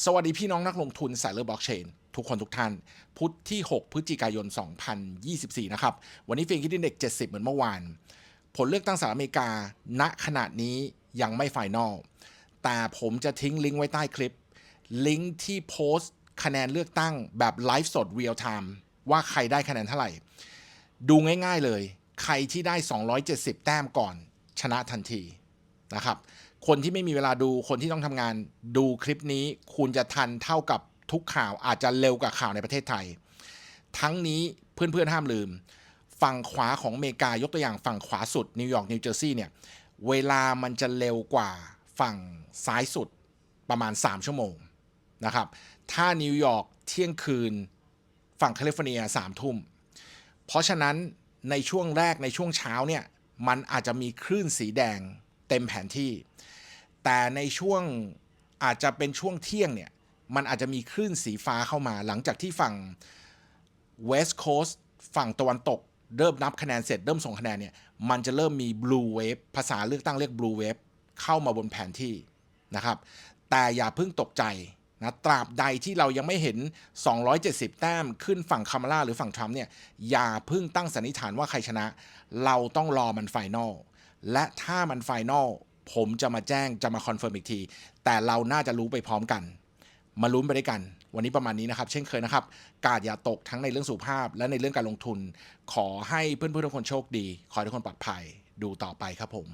สวัสดีพี่น้องนักลงทุนสายเลือกบล็อกเชนทุกคนทุกท่าน พุธที่ 6 พฤศจิกายน 2024 นะครับ วันนี้ฟียงคิดอินเด็ก 70 เหมือนเมื่อวาน ผลเลือกตั้งสหรัฐอเมริกา ณขณะนี้ยังไม่ไฟแนลแต่ผมจะทิ้งลิงก์ไว้ใต้คลิป ลิงก์ที่โพสต์คะแนนเลือกตั้งแบบไลฟ์สดเรียลไทม์ว่าใครได้คะแนนเท่าไหร่ ดูง่ายๆเลย ใครที่ได้ 270 แต้มก่อน ชนะทันทีนะครับ คนที่ไม่มีเวลาดูคนที่ต้องทำงานดูคลิปนี้ คุณจะทันเท่ากับทุกข่าวอาจจะเร็วกว่าข่าวในประเทศไทย ทั้งนี้เพื่อนๆห้ามลืม ฝั่งขวาของอเมริกายกตัวอย่างฝั่งขวาสุดนิวยอร์กนิวเจอร์ซีย์เนี่ยเวลามันจะเร็วกว่าฝั่งซ้ายสุดประมาณ 3 ชั่วโมงนะครับ ถ้านิวยอร์กเที่ยงคืนฝั่งแคลิฟอร์เนียสามทุ่ม เพราะฉะนั้นในช่วงแรกในช่วงเช้าเนี่ยมันอาจจะมีคลื่นสีแดงเต็มแผนที่ แต่ในช่วงอาจจะเป็นช่วงเที่ยงเนี่ย มันอาจจะมีคลื่นสีฟ้าเข้ามาหลังจากที่ฝั่ง West Coast ฝั่งตะวันตก เริ่มนับคะแนนเสร็จเริ่มส่งคะแนนเนี่ย มันจะเริ่มมี blue wave ภาษาเลือกตั้งเรียก blue wave เข้ามาบนแผนที่นะครับ แต่อย่าเพิ่งตกใจนะตราบใดที่เรายังไม่เห็น 270 แต้มขึ้นฝั่งคามาลาหรือฝั่งทรัมป์เนี่ย อย่าเพิ่งตั้งสันนิษฐานว่าใครชนะ เราต้องรอมันไฟนอลและถ้ามันไฟนอล ผมจะมาแจ้งจะมาคอนเฟิร์มอีกที แต่เราน่าจะรู้ไปพร้อมกัน มาลุ้นไปด้วยกัน วันนี้ประมาณนี้นะครับ เช่นเคยนะครับ กาดอย่าตกทั้งในเรื่องสุขภาพ และในเรื่องการลงทุน ขอให้เพื่อนๆทุกคนโชคดี ขอให้ทุกคนปลอดภัยดูต่อไปครับผม